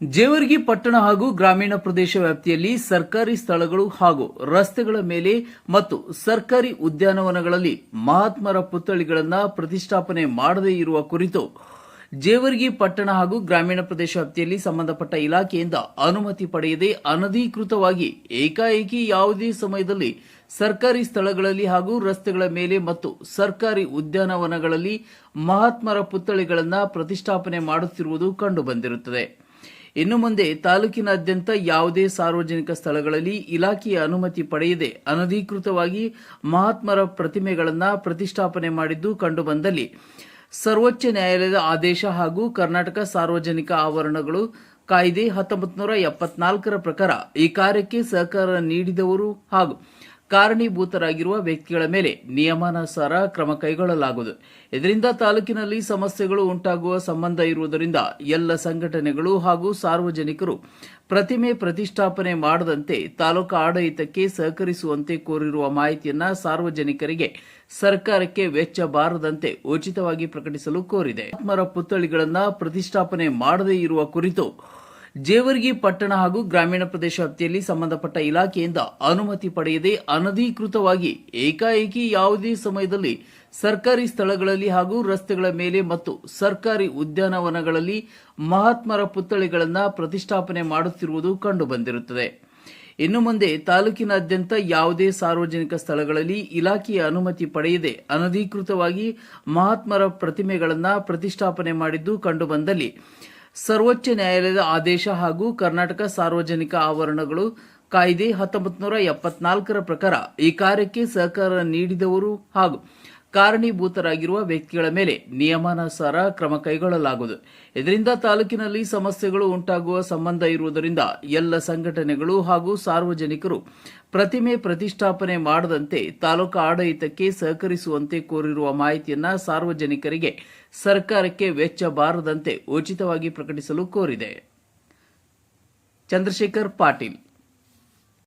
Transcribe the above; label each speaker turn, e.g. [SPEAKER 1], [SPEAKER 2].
[SPEAKER 1] ಜೇವರ್ಗಿ ಪಟ್ಟಣ ಹಾಗೂ ಗ್ರಾಮೀಣ ಪ್ರದೇಶ ವ್ಯಾಪ್ತಿಯಲ್ಲಿ ಸರ್ಕಾರಿ ಸ್ಥಳಗಳು ಹಾಗೂ ರಸ್ತೆಗಳ ಮೇಲೆ ಮತ್ತು ಸರ್ಕಾರಿ ಉದ್ಯಾನವನಗಳಲ್ಲಿ ಮಹಾತ್ಮರ ಪುತ್ಥಳಿಗಳನ್ನು ಪ್ರತಿಷ್ಠಾಪನೆ ಮಾಡದೇ ಇರುವ ಕುರಿತು ಜೇವರ್ಗಿ ಪಟ್ಟಣ ಹಾಗೂ ಗ್ರಾಮೀಣ ಪ್ರದೇಶ ವ್ಯಾಪ್ತಿಯಲ್ಲಿ ಸಂಬಂಧಪಟ್ಟ ಇಲಾಖೆಯಿಂದ ಅನುಮತಿ ಪಡೆಯದೆ ಅನಧಿಕೃತವಾಗಿ ಏಕಾಏಕಿ ಯಾವುದೇ ಸಮಯದಲ್ಲಿ ಸರ್ಕಾರಿ ಸ್ಥಳಗಳಲ್ಲಿ ಹಾಗೂ ರಸ್ತೆಗಳ ಮೇಲೆ ಮತ್ತು ಸರ್ಕಾರಿ ಉದ್ಯಾನವನಗಳಲ್ಲಿ ಮಹಾತ್ಮರ ಪುತ್ಥಳಿಗಳನ್ನು ಪ್ರತಿಷ್ಠಾಪನೆ ಮಾಡುತ್ತಿರುವುದು ಕಂಡುಬಂದಿರುತ್ತದೆ. ಇನ್ನು ಮುಂದೆ ತಾಲೂಕಿನಾದ್ಯಂತ ಯಾವುದೇ ಸಾರ್ವಜನಿಕ ಸ್ಥಳಗಳಲ್ಲಿ ಇಲಾಖೆಯ ಅನುಮತಿ ಪಡೆಯದೆ ಅನಧಿಕೃತವಾಗಿ ಮಹಾತ್ಮರ ಪ್ರತಿಮೆಗಳನ್ನು ಪ್ರತಿಷ್ಠಾಪನೆ ಮಾಡಿದ್ದು ಕಂಡುಬಂದಲ್ಲಿ ಸರ್ವೋಚ್ಚ ನ್ಯಾಯಾಲಯದ ಆದೇಶ ಹಾಗೂ ಕರ್ನಾಟಕ ಸಾರ್ವಜನಿಕ ಆವರಣಗಳು ಕಾಯ್ದೆ ಹತ್ತೊಂಬತ್ತು ನೂರ ಎಪ್ಪತ್ನಾಲ್ಕರ ಪ್ರಕಾರ ಈ ಕಾರ್ಯಕ್ಕೆ ಸಹಕಾರ ನೀಡಿದವರು ಹಾಗೂ ಕಾರಣೀಭೂತರಾಗಿರುವ ವ್ಯಕ್ತಿಗಳ ಮೇಲೆ ನಿಯಮಾನುಸಾರ ಕ್ರಮ ಕೈಗೊಳ್ಳಲಾಗುವುದು. ಇದರಿಂದ ತಾಲೂಕಿನಲ್ಲಿ ಸಮಸ್ಯೆಗಳು ಉಂಟಾಗುವ ಸಂಬಂಧ ಇರುವುದರಿಂದ ಎಲ್ಲ ಸಂಘಟನೆಗಳು ಹಾಗೂ ಸಾರ್ವಜನಿಕರು ಪ್ರತಿಮೆ ಪ್ರತಿಷ್ಠಾಪನೆ ಮಾಡದಂತೆ ತಾಲೂಕು ಆಡಳಿತಕ್ಕೆ ಸಹಕರಿಸುವಂತೆ ಕೋರಿರುವ ಮಾಹಿತಿಯನ್ನು ಸಾರ್ವಜನಿಕರಿಗೆ ಸರ್ಕಾರಕ್ಕೆ ವೆಚ್ಚ ಬಾರದಂತೆ ಉಚಿತವಾಗಿ ಪ್ರಕಟಿಸಲು ಕೋರಿದೆ. ಆತ್ಮರ ಪುತ್ಥಳಿಗಳನ್ನು ಪ್ರತಿಷ್ಠಾಪನೆ ಮಾಡದೇ ಇರುವ ಕುರಿತು ಜೇವರ್ಗಿ ಪಟ್ಟಣ ಹಾಗೂ ಗ್ರಾಮೀಣ ಪ್ರದೇಶ ವ್ಯಾಪ್ತಿಯಲ್ಲಿ ಸಂಬಂಧಪಟ್ಟ ಇಲಾಖೆಯಿಂದ ಅನುಮತಿ ಪಡೆಯದೆ ಅನಧಿಕೃತವಾಗಿ ಏಕಾಏಕಿ ಯಾವುದೇ ಸಮಯದಲ್ಲಿ ಸರ್ಕಾರಿ ಸ್ಥಳಗಳಲ್ಲಿ ಹಾಗೂ ರಸ್ತೆಗಳ ಮೇಲೆ ಮತ್ತು ಸರ್ಕಾರಿ ಉದ್ಯಾನವನಗಳಲ್ಲಿ ಮಹಾತ್ಮರ ಪುತ್ಥಳಿಗಳನ್ನು ಪ್ರತಿಷ್ಠಾಪನೆ ಮಾಡುತ್ತಿರುವುದು ಕಂಡುಬಂದಿರುತ್ತದೆ. ಇನ್ನು ಮುಂದೆ ತಾಲೂಕಿನಾದ್ಯಂತ ಯಾವುದೇ ಸಾರ್ವಜನಿಕ ಸ್ಥಳಗಳಲ್ಲಿ ಇಲಾಖೆಯ ಅನುಮತಿ ಪಡೆಯದೆ ಅನಧಿಕೃತವಾಗಿ ಮಹಾತ್ಮರ ಪ್ರತಿಮೆಗಳನ್ನು ಪ್ರತಿಷ್ಠಾಪನೆ ಮಾಡಿದ್ದು ಕಂಡುಬಂದಲ್ಲಿ ಸರ್ವೋಚ್ಚ ನ್ಯಾಯಾಲಯದ ಆದೇಶ ಹಾಗೂ ಕರ್ನಾಟಕ ಸಾರ್ವಜನಿಕ ಆವರಣಗಳು ಕಾಯ್ದೆ ಹತ್ತೊಂಬತ್ತು ನೂರ ಎಪ್ಪತ್ನಾಲ್ಕರ ಪ್ರಕಾರ ಈ ಕಾರ್ಯಕ್ಕೆ ಸಹಕಾರ ನೀಡಿದವರು ಹಾಗೂ ಕಾರಣೀಭೂತರಾಗಿರುವ ವ್ಯಕ್ತಿಗಳ ಮೇಲೆ ನಿಯಮಾನುಸಾರ ಕ್ರಮ ಕೈಗೊಳ್ಳಲಾಗುವುದು. ಇದರಿಂದ ತಾಲೂಕಿನಲ್ಲಿ ಸಮಸ್ಯೆಗಳು ಉಂಟಾಗುವ ಸಂಬಂಧ ಇರುವುದರಿಂದ ಎಲ್ಲ ಸಂಘಟನೆಗಳು ಹಾಗೂ ಸಾರ್ವಜನಿಕರು ಪ್ರತಿಮೆ ಪ್ರತಿಷ್ಠಾಪನೆ ಮಾಡದಂತೆ ತಾಲೂಕು ಆಡಳಿತಕ್ಕೆ ಸಹಕರಿಸುವಂತೆ ಕೋರಿರುವ ಮಾಹಿತಿಯನ್ನು ಸಾರ್ವಜನಿಕರಿಗೆ ಸರ್ಕಾರಕ್ಕೆ ವೆಚ್ಚ ಬಾರದಂತೆ ಉಚಿತವಾಗಿ ಪ್ರಕಟಿಸಲು ಕೋರಿದೆ. ಚಂದ್ರಶೇಖರ್ ಪಾಟೀಲ್.